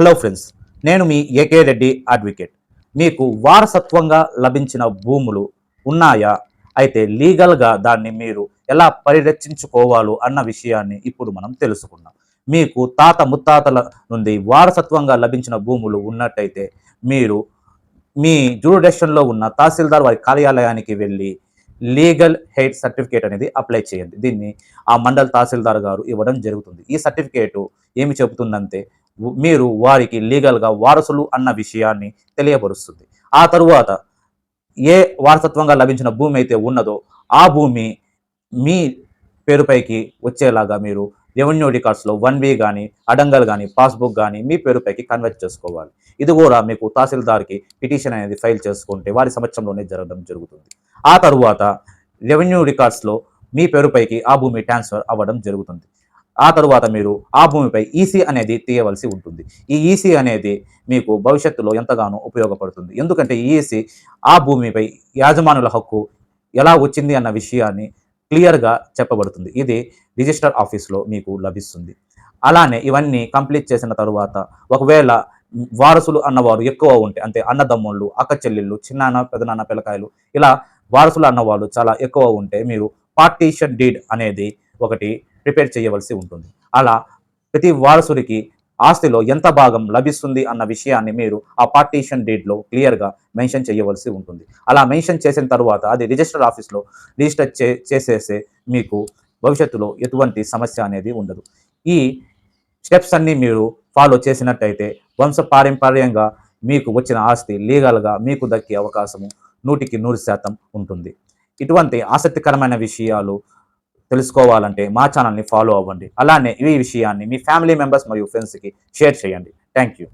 Hello friends నేను మీ AK Reddy advocate మీకు వారసత్వంగా లభించిన భూములు ఉన్నాయా? అయితే లీగల్గా దాన్ని మీరు ఎలా పరిరక్షించుకోవాలో అన్న విషయాన్ని ఇప్పుడు మనం తెలుసుకుందాం. మీకు తాత ముత్తాతల నుండి వారసత్వంగా లభించిన భూములు ఉన్నట్టయితే మీరు మీ జూరిడక్షన్లో ఉన్న తహసీల్దార్ వారి కార్యాలయానికి వెళ్ళి లీగల్ హెయిట్ సర్టిఫికేట్ అనేది అప్లై చేయండి. దీన్ని ఆ మండల్ తహసీల్దార్ గారు ఇవ్వడం జరుగుతుంది. ఈ సర్టిఫికేటు ఏమి చెబుతుందంటే మీరు వారికి లీగల్గా వారసులు అన్న విషయాన్ని తెలియపరుస్తుంది. ఆ తరువాత ఏ వారసత్వంగా లభించిన భూమి అయితే ఉన్నదో ఆ భూమి మీ పేరుపైకి వచ్చేలాగా మీరు రెవెన్యూ రికార్డ్స్లో వన్ వే కానీ అడంగల్ కానీ పాస్బుక్ కానీ మీ పేరుపైకి కన్వర్ట్ చేసుకోవాలి. ఇది కూడా మీకు తహసీల్దార్కి పిటిషన్ అనేది ఫైల్ చేసుకుంటే వారి సమక్షంలోనే జరగడం జరుగుతుంది. ఆ తరువాత రెవెన్యూ రికార్డ్స్లో మీ పేరుపైకి ఆ భూమి ట్రాన్స్ఫర్ అవ్వడం జరుగుతుంది. ఆ తరువాత మీరు ఆ భూమిపై ఈసీ అనేది తీయవలసి ఉంటుంది. ఈ ఈసీ అనేది మీకు భవిష్యత్తులో ఎంతగానో ఉపయోగపడుతుంది. ఎందుకంటే ఈసీ ఆ భూమిపై యాజమానుల హక్కు ఎలా వచ్చింది అన్న విషయాన్ని క్లియర్గా చెప్పబడుతుంది. ఇది రిజిస్టర్ ఆఫీస్లో మీకు లభిస్తుంది. అలానే ఇవన్నీ కంప్లీట్ చేసిన తరువాత ఒకవేళ వారసులు అన్నవారు ఎక్కువ ఉంటే అంటే అన్నదమ్ముళ్ళు అక్క చెల్లెళ్ళు చిన్నాన్న పెదనాన్న పిల్లకాయలు ఇలా వారసులు అన్నవాళ్ళు చాలా ఎక్కువ ఉంటే మీరు పార్టీషన్ డీడ్ అనేది ఒకటి ప్రిపేర్ చేయవలసి ఉంటుంది. అలా ప్రతి వారసుడికి ఆస్తిలో ఎంత భాగం లభిస్తుంది అన్న విషయాన్ని మీరు ఆ పార్టీషన్ డీడ్లో క్లియర్గా మెన్షన్ చేయవలసి ఉంటుంది. అలా మెన్షన్ చేసిన తర్వాత అది రిజిస్టర్ ఆఫీస్లో రిజిస్టర్ చే చేసేస్తే మీకు భవిష్యత్తులో ఎటువంటి సమస్య అనేది ఉండదు. ఈ స్టెప్స్ అన్నీ మీరు ఫాలో చేసినట్టయితే వంశపారంపర్యంగా మీకు వచ్చిన ఆస్తి లీగల్గా మీకు దక్కే అవకాశము నూటికి నూరు శాతం ఉంటుంది. ఇటువంటి ఆసక్తికరమైన విషయాలు తెలుసుకోవాలంటే మా ఛానల్ని ఫాలో అవ్వండి. అలానే ఈ విషయాన్ని మీ ఫ్యామిలీ మెంబర్స్ మరియు ఫ్రెండ్స్కి షేర్ చేయండి. Thank you